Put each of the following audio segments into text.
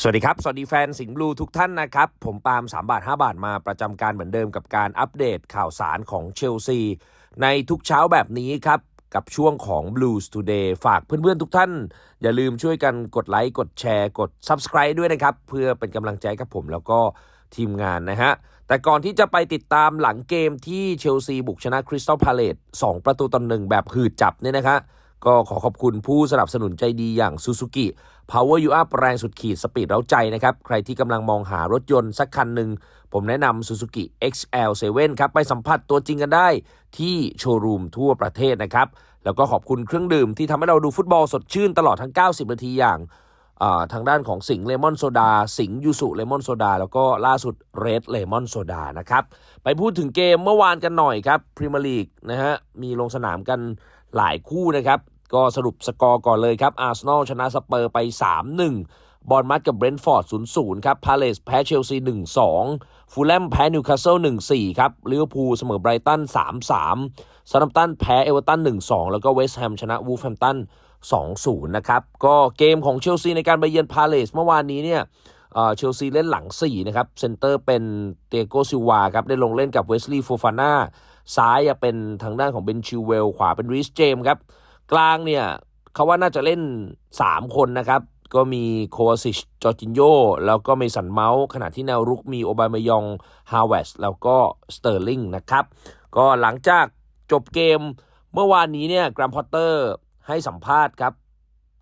สวัสดีครับ สวัสดีแฟนสิงห์บลูทุกท่านนะครับ ผมปาล์ม3บาท 5 บาทมาประจำการเหมือนเดิมกับการอัปเดตข่าวสารของเชลซี ในทุกเช้าแบบนี้ครับ กับช่วงของ Blues Today ฝากเพื่อนๆทุกท่าน อย่าลืมช่วยกันกดไลค์ กดแชร์ กด Subscribe ด้วยนะครับ เพื่อเป็นกำลังใจกับผมแล้วก็ทีมงานนะฮะ แต่ก่อนที่จะไปติดตามหลังเกมที่เชลซีบุกชนะคริสตัลพาเลต2ประตูต่อหนึ่งแบบหืดจับเนี่ยนะครับ ก็ขอขอบคุณผู้สนับสนุนใจดีอย่าง Suzuki Power You Up แรงสุดขีดสปีดเร้าใจนะครับ ใครที่กำลังมองหารถยนต์สักคันหนึ่ง ผมแนะนำ Suzuki XL7 ครับ ไปสัมผัสตัวจริงกันได้ที่โชว์รูมทั่วประเทศนะครับ แล้วก็ขอบคุณเครื่องดื่มที่ทำให้เราดูฟุตบอลสดชื่นตลอดทั้ง 90 นาทีอย่างทางด้านของสิงเลมอนโซดา สิงยูสุเลมอนโซดา แล้วก็ล่าสุดเรดเลมอนโซดานะครับ ไปพูดถึงเกมเมื่อวานกันหน่อยครับพรีเมียร์ลีกนะฮะมีลงสนามกันหลายคู่นะครับ ก็สรุปสกอร์ก่อนเลยครับ อาร์เซนอลชนะสเปอร์ไป 3-1 บอลมัดกับเบรนท์ฟอร์ด 0-0 ครับ พาเลสแพ้เชลซี 1-2 ฟูลแลมแพ้นิวคาสเซิล 1-4 ครับลิเวอร์พูลเสมอไบรตัน 3-3ซาร์ตัมตันแพ้เอเวอร์ตัน 1-2 แล้วก็เวสต์แฮมชนะวูฟแฮมตัน 2-0 นะครับ ก็เกมของเชลซีในการไปเยือนพาเลสเมื่อวานนี้เนี่ยเชลซีเล่นหลัง 4 นะครับ เซนเตอร์เป็นเตโกซิวาครับ ได้ลงเล่นกับเวสลีย์โฟฟาน่า ซ้ายอะเป็นทางด้านของเบนชิวเวล ขวาเป็นริสเจมครับ กลางเนี่ยเขาว่าน่าจะเล่น 3 คนนะครับ ก็มีโควาซิชจอร์จินโยแล้วก็เมสันเมาส์ขณะที่แนวรุกมีโอบามายองฮาวเวสแล้วก็สเตอร์ลิงนะครับ ก็หลังจากจบเกมเมื่อวานนี้เนี่ยกรามพอตเตอร์ให้สัมภาษณ์ครับ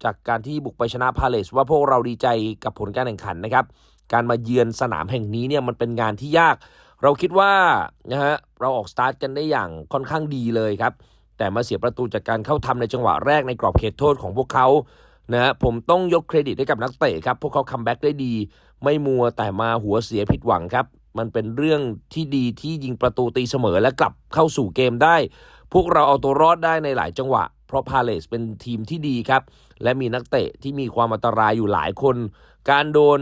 จากการที่บุกไปชนะพาเลสว่าพวกเราดีใจกับผลการแข่งขันนะครับ การมาเยือนสนามแห่งนี้เนี่ยมันเป็นงานที่ยาก เราคิดว่านะฮะเราออกสตาร์ทกันได้อย่างค่อนข้างดีเลยครับ แต่มาเสียประตูจากการเข้าทำในจังหวะแรกในกรอบเขตโทษของพวกเขานะฮะผมต้องยกเครดิตให้กับนักเตะครับ พวกเขาคัมแบ็กได้ดี ไม่มัวแต่มาหัวเสียผิดหวังครับ มันเป็นเรื่องที่ดีที่ยิงประตูตีเสมอและกลับเข้าสู่เกมได้ พวกเราเอาตัวรอดได้ในหลายจังหวะ เพราะพาเลสเป็นทีมที่ดีครับ และมีนักเตะที่มีความอันตรายอยู่หลายคน การโดน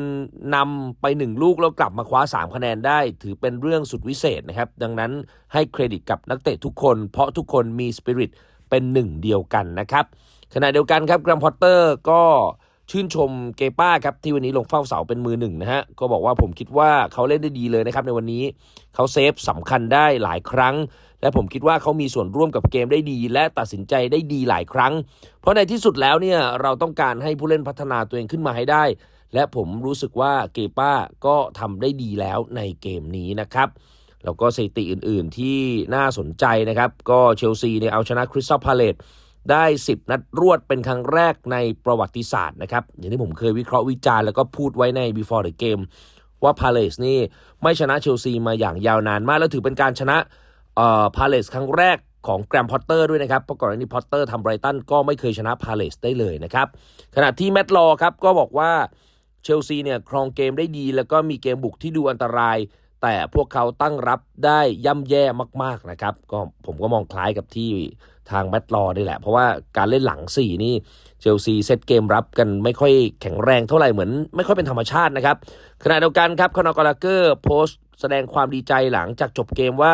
นำไปหนึ่งลูกแล้วกลับมาคว้า 3 คะแนนได้ ถือเป็นเรื่องสุดวิเศษนะครับ ดังนั้นให้เครดิตกับนักเตะทุกคน เพราะทุกคนมีสปิริตเป็นหนึ่งเดียวกันนะครับขณะเดียวกันครับแกรมพอตเตอร์ก็ชื่นชมเกป้าครับที่วันนี้ลงเฝ้าเสาเป็นมือหนึ่งนะฮะก็บอกว่าผมคิดว่าเขาเล่นได้ดีเลยนะครับในวันนี้เขาเซฟสำคัญได้หลายครั้ง และผมคิดว่าเขามีส่วนร่วมกับเกมได้ดี และตัดสินใจได้ดีหลายครั้ง เพราะในที่สุดแล้วเนี่ยเราต้องการให้ผู้เล่นพัฒนาตัวเองขึ้นมาให้ได้ และผมรู้สึกว่าเกป้าก็ทำได้ดีแล้วในเกมนี้นะครับแล้วก็สถิติอื่นๆที่น่าสนใจนะครับ ก็เชลซีเนี่ยเอาชนะคริสตัลพาเลตได้ 10 นัดรวดเป็นครั้งแรกในประวัติศาสตร์นะครับ อย่างที่ผมเคยวิเคราะห์วิจารณ์แล้วก็พูดไว้ใน before the game ว่าพาเลสนี่ไม่ชนะเชลซีมาอย่างยาวนานมาก แล้วถือเป็นการชนะ พาเลสครั้งแรกของแกรมพอตเตอร์ด้วยนะครับ เพราะก่อนหน้านี้พอตเตอร์ทำไบรตันก็ไม่เคยชนะพาเลสได้เลยนะครับ ขณะที่แมตต์ลอครับก็บอกว่าเชลซีเนี่ยครองเกมได้ดี แล้วก็มีเกมบุกที่ดูอันตราย แต่พวกเขาตั้งรับได้ย่ำแย่มาก ๆ นะครับ ก็ผมก็มองคล้ายกับที่ทางแมตต์ลอนี่แหละ เพราะว่าการเล่นหลัง 4 นี่เชลซีเซตเกมรับกันไม่ค่อยแข็งแรงเท่าไหร่เหมือน ไม่ค่อยเป็นธรรมชาตินะครับขณะเดียวกันครับคอนอกาลาเกอร์โพสต์แสดงความดีใจหลังจากจบเกมว่า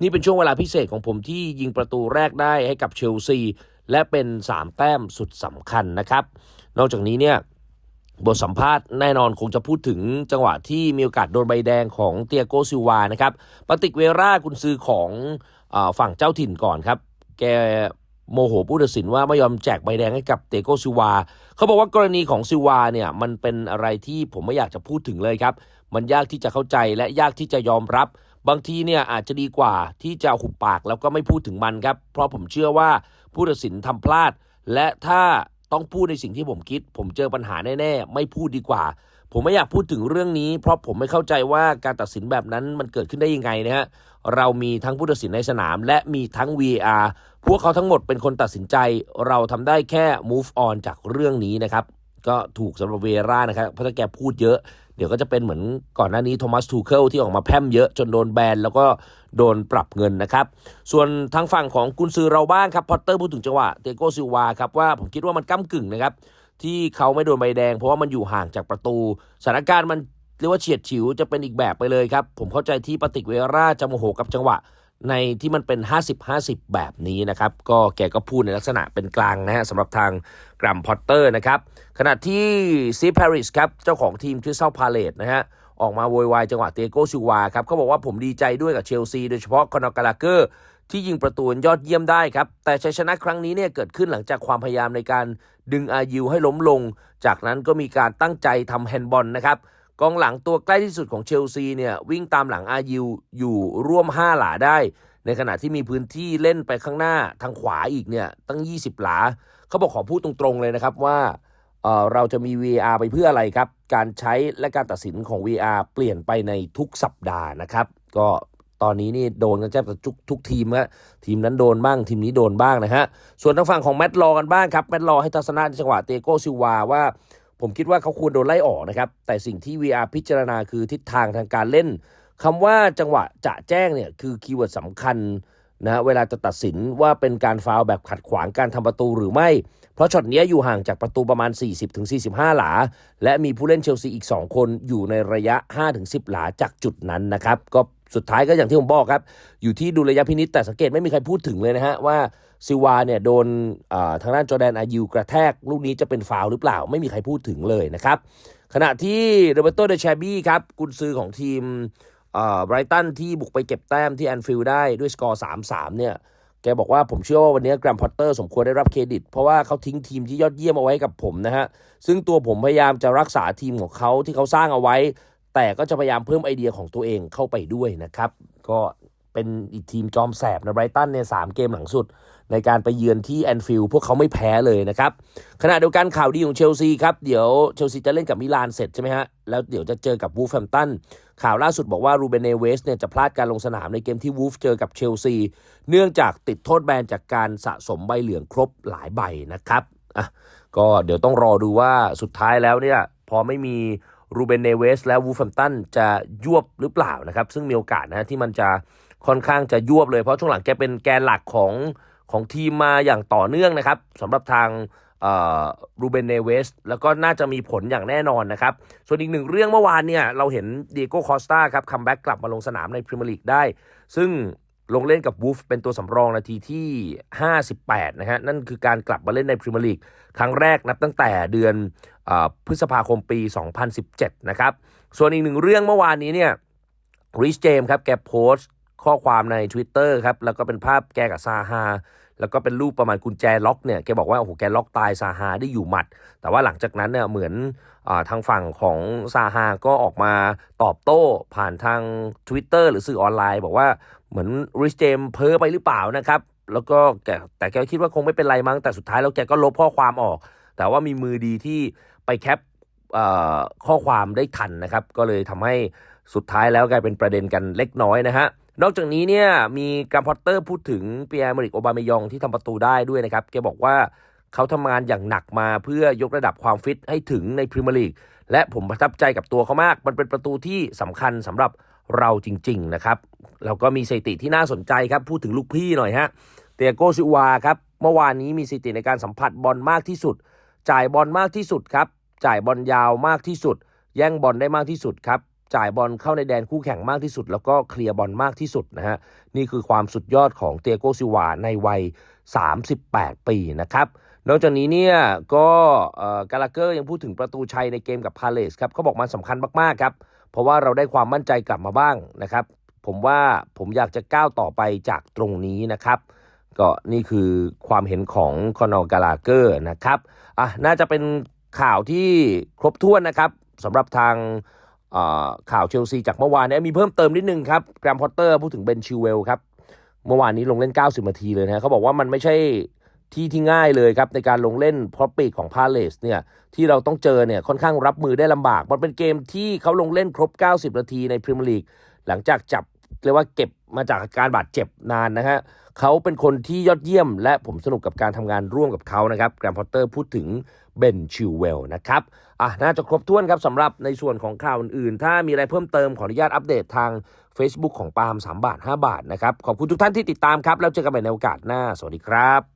นี่เป็นช่วงเวลาพิเศษของผมที่ยิงประตูแรกได้ให้กับเชลซีและเป็น 3 แต้มสุดสำคัญนะครับ นอกจากนี้เนี่ยบทสัมภาษณ์แน่นอนคงจะพูดถึงจังหวะที่มีโอกาสโดนใบแดงของเตียโกซิวานะครับปาติกเวรากุนซือของอฝั่งเจ้าถิ่นก่อนครับ แกโมโหผู้ตัดสินว่าไม่ยอมแจกใบแดงให้กับเตียโกซิวา เขาบอกว่ากรณีของซิวาเนี่ยมันเป็นอะไรที่ผมไม่อยากจะพูดถึงเลยครับ มันยากที่จะเข้าใจและยากที่จะยอมรับ บางทีเนี่ยอาจจะดีกว่าที่จะหุบปากแล้วก็ไม่พูดถึงมันครับ เพราะผมเชื่อว่าผู้ตัดสินทำพลาด และถ้าต้องพูดในสิ่งที่ผมคิด ผมเจอปัญหาแน่ ๆ ไม่พูดดีกว่า ผมไม่อยากพูดถึงเรื่องนี้ เพราะผมไม่เข้าใจว่าการตัดสินแบบนั้นมันเกิดขึ้นได้ยังไงนะฮะเรามีทั้งผู้ตัดสินในสนาม และมีทั้ง VR พวกเขาทั้งหมดเป็นคนตัดสินใจ เราทำได้แค่ move on จากเรื่องนี้นะครับก็ถูกสำหรับเวรานะครับเพราะถ้าแกพูดเยอะ เดี๋ยวก็จะเป็นเหมือนก่อนหน้านี้โทมัสทูเคิลที่ออกมาแพร่มเยอะจนโดนแบนแล้วก็โดนปรับเงินนะครับ ส่วนทางฝั่งของกุนซือเราบ้างครับพอตเตอร์พูดถึงจังหวะเตโกซิวาครับว่าผมคิดว่ามันก้ากึ่งนะครับที่เขาไม่โดนใบแดง เพราะว่ามันอยู่ห่างจากประตูสถานการณ์มันเรียกว่าเฉียดฉิวจะเป็นอีกแบบไปเลยครับ ผมเข้าใจที่ปฏิกเวราจะโมโหกับจังหวะ ในที่มันเป็น 50-50 แบบนี้นะครับ ก็แกก็พูดในลักษณะเป็นกลางนะฮะสำหรับทางกรัมพอตเตอร์นะครับ ขณะที่ซีพาริสครับ เจ้าของทีมคริสตัลพาเลตนะฮะออกมาโวยวายจังหวะเตโกซิวาครับเขาบอกว่าผมดีใจด้วยกับเชลซีโดยเฉพาะคอนอกาลาเกอร์ที่ยิงประตูยอดเยี่ยมได้ครับ แต่ชัยชนะครั้งนี้เนี่ยเกิดขึ้นหลังจากความพยายามในการดึงอายิวให้ล้มลง จากนั้นก็มีการตั้งใจทำแฮนด์บอลนะครับ กองหลังตัวใกล้ที่สุดของเชลซีเนี่ยวิ่งตามหลังอายิวอยู่ร่วม 5 หลาได้ ในขณะที่มีพื้นที่เล่นไปข้างหน้าทางขวาอีกเนี่ยตั้ง 20 หลา เขาบอกขอพูดตรงๆเลยนะครับว่าเเราจะมี VR ไปเพื่ออะไรครับ การใช้และการตัดสินของ VR เปลี่ยนไปในทุกสัปดาห์นะครับ ก็ตอนนี้นี่โดนกันแทบจะทุกทุกทีมฮะทีมนั้นโดนบ้างทีมนี้โดนบ้างนะฮะส่วนทางฝั่งของแมตต์ลอกันบ้างครับแมตต์ลอให้ทัศนะในจังหวะเตโกซิวาว่า ผมคิดว่าเขาควรโดนไล่ออกนะครับ แต่สิ่งที่ VR พิจารณาคือทิศทางทางการเล่นคำว่าจังหวะจะแจ้งเนี่ยคือคีย์เวิร์ดสำคัญนะเวลาจะตัดสินว่าเป็นการฟาวแบบขัดขวางการทำประตูหรือไม่ เพราะช็อตเนี้ยอยู่ห่างจากประตูประมาณ 40-45 หลา และมีผู้เล่นเชลซีอีก 2 คนอยู่ในระยะ 5-10 หลาจากจุดนั้นนะครับ ก็สุดท้ายก็อย่างที่ผมบอกครับ อยู่ที่ดุลยพินิษแต่สังเกตไม่มีใครพูดถึงเลยนะฮะว่า ซิวาเนี่ยโดนทางด้านจอร์แดนอายูกระแทก ลูกนี้จะเป็นฟาวหรือเปล่า ไม่มีใครพูดถึงเลยนะครับ ขณะที่โรเบโตเดชบี้ครับกุนซือของทีมไบรตันที่บุกไปเก็บแต้มที่แอนฟิลด์ได้ด้วยสกอร์3-3เนี่ยแกบอกว่าผมเชื่อว่าวันนี้แกรมพอตเตอร์สมควรได้รับเครดิต เพราะว่าเขาทิ้งทีมที่ยอดเยี่ยมเอาไว้กับผมนะฮะ ซึ่งตัวผมพยายามจะรักษาทีมของเขาที่เขาสร้างเอาไว้ แต่ก็จะพยายามเพิ่มไอเดียของตัวเองเข้าไปด้วยนะครับ ก็ เป็นอีกทีมจอมแสบนะไบรตันเนี่ยสามเกมหลังสุด ในการไปเยือนที่แอนฟิลด์พวกเขาไม่แพ้เลยนะครับ ขณะเดียวกันข่าวดีของเชลซีครับ เดี๋ยวเชลซีจะเล่นกับมิลานเสร็จใช่ไหมฮะ แล้วเดี๋ยวจะเจอกับวูฟแฮมตันข่าวล่าสุดบอกว่ารูเบนเนเวสเนี่ยจะพลาดการลงสนามในเกมที่วูฟเจอกับเชลซีเนื่องจากติดโทษแบนจากการสะสมใบเหลืองครบหลายใบนะครับอะก็เดี๋ยวต้องรอดูว่าสุดท้ายแล้วเนี่ยพอไม่มีรูเบนเนเวสและวูฟแฮมตันจะยวบหรือเปล่านะครับ ซึ่งมีโอกาสนะที่มันจะ ค่อนข้างจะยวบเลยเพราะช่วงหลังแกเป็นแกนหลักของของทีมมาอย่างต่อเนื่องนะครับสำหรับทางรูเบนเนเวสแล้วก็น่าจะมีผลอย่างแน่นอนนะครับ ส่วนอีกหนึ่งเรื่องเมื่อวานเนี่ย เราเห็นเดียโก้คอสตาครับคัมแบ็กกลับมาลงสนามในพรีเมียร์ลีกได้ ซึ่งลงเล่นกับวูฟเป็นตัวสำรองนาทีที่ 58 นะฮะ นั่นคือการกลับมาเล่นในพรีเมียร์ลีกครั้งแรกนับตั้งแต่เดือนออพฤษภาคมปี 2017 นะครับ ส่วนอีกหนึ่งเรื่องเมื่อวานนี้เนี่ยริชเจมครับแกโพสต์ ข้อความใน Twitter ครับแล้วก็เป็นภาพแกกับซาฮาแล้วก็เป็นรูปประมาณกุญแจล็อกเนี่ยแกบอกว่าโอ้โหแกล็อกตายซาฮาได้อยู่หมัด แต่ว่าหลังจากนั้นเนี่ยเหมือนอทางฝั่งของซาฮาก็ออกมาตอบโต้ผ่านทาง Twitter หรือสื่อออนไลน์ บอกว่าเหมือนริชเจมเพ้อไปหรือเปล่านะครับแล้วก็แกแต่แกคิดว่าคงไม่เป็นไรมั้งแต่สุดท้ายแล้วแกก็ลบข้อความออก แต่ว่ามีมือดีที่ไปแคปข้อความได้ทันนะครับ ก็เลยทำให้สุดท้ายแล้วกลายเป็นประเด็นกันเล็กน้อยนะฮะ นอกจากนี้เนี่ยมีกัมพอตเตอร์พูดถึงเปียร์มริกโอบามายองที่ทำประตูได้ด้วยนะครับแกบอกว่าเขาทำงานอย่างหนักมาเพื่อยกระดับความฟิตให้ถึงในพรีเมียร์ลีกและผมประทับใจกับตัวเขามาก มันเป็นประตูที่สำคัญสำหรับเราจริง ๆ นะครับแล้วก็มีสถิติที่น่าสนใจครับ พูดถึงลูกพี่หน่อยฮะเตียโกซิวาครับเมื่อวานนี้มีสถิติในการสัมผัสบอลมากที่สุด จ่ายบอลมากที่สุดครับ จ่ายบอลยาวมากที่สุด แย่งบอลได้มากที่สุดครับ จ่ายบอลเข้าในแดนคู่แข่งมากที่สุด แล้วก็เคลียร์บอลมากที่สุดนะฮะนี่คือความสุดยอดของเตียโกซิวาในวัย 38 ปีนะครับนอกจากนี้เนี่ยก็กาลาเกอร์ยังพูดถึงประตูชัยในเกมกับพาเลสครับเขาบอกมันสำคัญมากๆครับเพราะว่าเราได้ความมั่นใจกลับมาบ้างนะครับ ผมว่าผมอยากจะก้าวต่อไปจากตรงนี้นะครับก็นี่คือความเห็นของคอนอร์กาลาเกอร์นะครับอะน่าจะเป็นข่าวที่ครบถ้วนนะครับสำหรับทาง ข่าวเชลซีจากเมื่อวานเนี้มีเพิ่มเติมนิดนึงครับแกรมพอตเตอร์พูดถึงเบนชิวเวลครับ เมื่อวานนี้ลงเล่น 90 นาทีเลยนะเขาบอกว่ามันไม่ใช่ที่ที่ง่ายเลยครับ ในการลงเล่นเพราะปีกของพาเลสเนี่ยที่เราต้องเจอเนี่ยค่อนข้างรับมือได้ลำบาก มันเป็นเกมที่เขาลงเล่นครบ 90 นาทีในพรีเมียร์ลีกหลังจากจับเรียกว่าเก็บมาจากอาการบาดเจ็บนานนะฮะเขาเป็นคนที่ยอดเยี่ยม และผมสนุกกับการทำงานร่วมกับเขานะครับแกรมพอตเตอร์พูดถึง เบนชิวเวลนะครับอะน่าจะครบถ้วนครับสำหรับในส่วนของข่าวอื่นๆ ถ้ามีอะไรเพิ่มเติมขออนุญาตอัปเดตทาง Facebook ของปาล์ม3บาท 5 บาทนะครับ ขอบคุณทุกท่านที่ติดตามครับ แล้วเจอกันใหม่ในโอกาสหน้า สวัสดีครับ